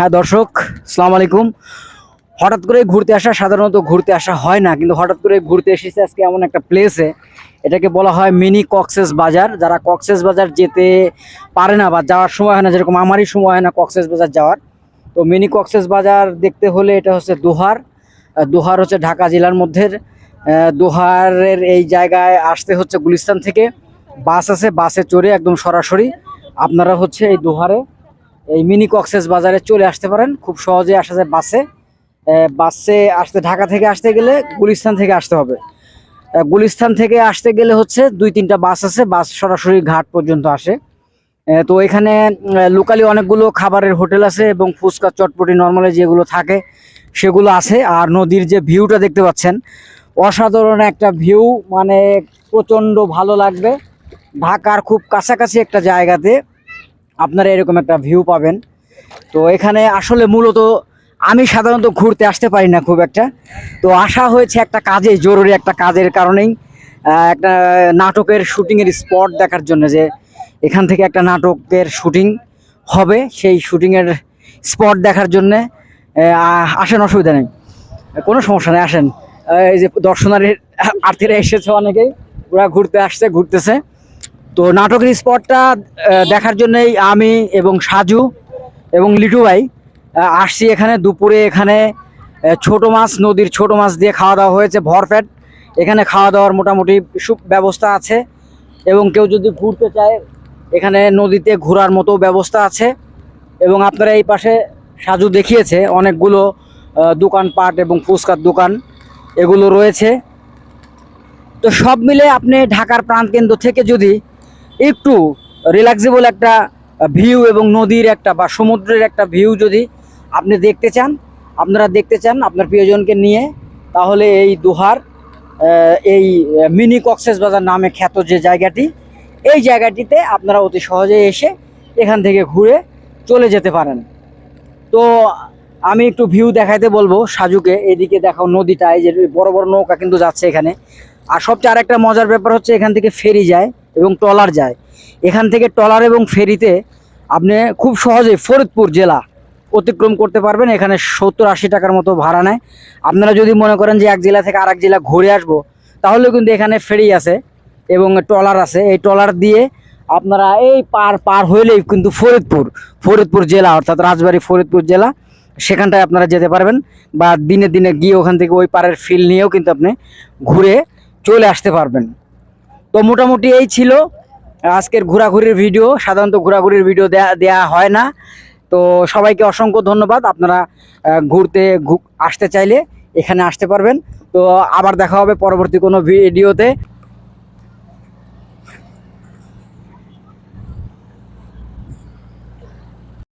হ্যাঁ দর্শক সালাম আলাইকুম। হঠাৎ করে ঘুরতে আসা সাধারণত ঘুরতে আসা হয় না, কিন্তু হঠাৎ করে ঘুরতে এসেছে আজকে এমন একটা প্লেসে এটাকে বলা হয় মিনি কক্সেস বাজার। যারা কক্সেস বাজার যেতে পারে না বা যাওয়ার সময় হয় না, যেরকম আমারই সময় হয় না কক্সেস বাজার যাওয়ার, তো মিনি কক্সেস বাজার দেখতে হলে এটা হচ্ছে দোহার। দোহার হচ্ছে ঢাকা জেলার মধ্যে। দোহারের এই জায়গায় আসতে হচ্ছে গুলিস্তান থেকে। বাস আছে, বাসে চড়ে একদম সরাসরি। আপনারা হচ্ছে এই দোহারে এই মিনি কক্সেস বাজারে চলে আসতে পারেন। খুব সহজে আসা যায় বাসে। বাসে আসতে, ঢাকা থেকে আসতে গেলে গুলিস্তান থেকে আসতে হবে। গুলিস্তান থেকে আসতে গেলে হচ্ছে দুই, তিনটা বাস আছে। বাস সরাসরি ঘাট পর্যন্ত আসে। তো এখানে লোকালি অনেকগুলো খাবারের হোটেল আছে এবং ফুচকা, চটপটি, নর্মালি যেগুলো থাকে, সেগুলো আছে। আর নদীর যে ভিউটা দেখতে পাচ্ছেন, অসাধারণ একটা ভিউ। মানে প্রচণ্ড ভালো লাগবে। ঢাকার খুব কাছাকাছি একটা জায়গাতে। আপনারা এরকম একটা ভিউ পাবেন। তো এখানে আসলে মূলত আমি সাধারণত ঘুরতে আসতে পারি না খুব একটা। তো আসা হয়েছে একটা কাজে, জরুরি একটা কাজের কারণেই একটা নাটকের শুটিংয়ের স্পট দেখার জন্য যে এখান থেকে একটা নাটকের শুটিং হবে, সেই শুটিংয়ের স্পট দেখার জন্যে আসেন, অসুবিধা নেই। কোনো সমস্যা নেই, আসেন। এই যে দর্শনারীর আর্থীরা এসেছে অনেকেই, ওরা ঘুরতে আসছে, ঘুরতেছে। তো নাটকের স্পটটা দেখার জন্যই আমি এবং সাজু এবং লিটু ভাই আসছি এখানে দুপুরে এখানে ছোট মাছ, নদীর ছোট মাছ দিয়ে খাওয়া দাওয়া হয়েছে ভরপেট এখানে খাওয়া দাওয়ার মোটামুটি ব্যবস্থা আছে এবং কেউ যদি ঘুরতে চায়, এখানে নদীতে ঘোরার মতো ব্যবস্থা আছে এবং আপনারা এই পাশে সাজু দেখিয়েছে অনেকগুলো দোকানপাট এবং ফুচকার দোকান, এগুলো রয়েছে। তো সব মিলে আপনি ঢাকার প্রাণকেন্দ্র থেকে যদি একটু রিল্যাক্সেবল একটা ভিউ এবং নদীর একটা বা সমুদ্রের একটা ভিউ যদি আপনি দেখতে চান, আপনারা দেখতে চান আপনার প্রিয়জনকে নিয়ে, তাহলে এই দোহার এই মিনি কক্সেস বাজার নামে খ্যাত যে জায়গাটি, এই জায়গাটিতে আপনারা অতি সহজে এসে এখান থেকে ঘুরে চলে যেতে পারেন। তো আমি একটু ভিউ দেখাইতে বলব সাজুকে, এদিকে দেখাও নদীটা, এই যে বড় বড় নৌকা কিন্তু যাচ্ছে এখানে। আর সবচেয়ে আরেকটা মজার ব্যাপার হচ্ছে এখান থেকে ফেরি যায়। এবং ট্রলার যায়। এখান থেকে ট্রলার এবং ফেরিতে আপনি খুব সহজে ফরিদপুর জেলা অতিক্রম করতে পারবেন। এখানে সত্তর আশি টাকার মতো ভাড়া নেয়। আপনারা যদি মনে করেন যে এক জেলা থেকে আরেক জেলা ঘুরে আসব, তাহলেও কিন্তু এখানে ফেরি আছে এবং ট্রলার আছে। এই ট্রলার দিয়ে আপনারা এই পার পার হইলেই কিন্তু ফরিদপুর ফরিদপুর জেলা অর্থাৎ রাজবাড়ী ফরিদপুর জেলা, সেখানটায় আপনারা যেতে পারবেন বা দিনে দিনে গিয়ে ওখান থেকে ওই পারের ফিল নিয়েও কিন্তু আপনি ঘুরে চলে আসতে পারবেন। তো মোটামুটি এই ছিল আজকের ঘোরাঘুরির ভিডিও। সাধারণত ঘোরাঘুরির ভিডিও দেয়া দেয়া হয় না। তো সবাইকে অসংখ্য ধন্যবাদ। আপনারা ঘুরতে আসতে চাইলে এখানে আসতে পারবেন। তো আবার দেখা হবে পরবর্তী কোনো ভিডিওতে।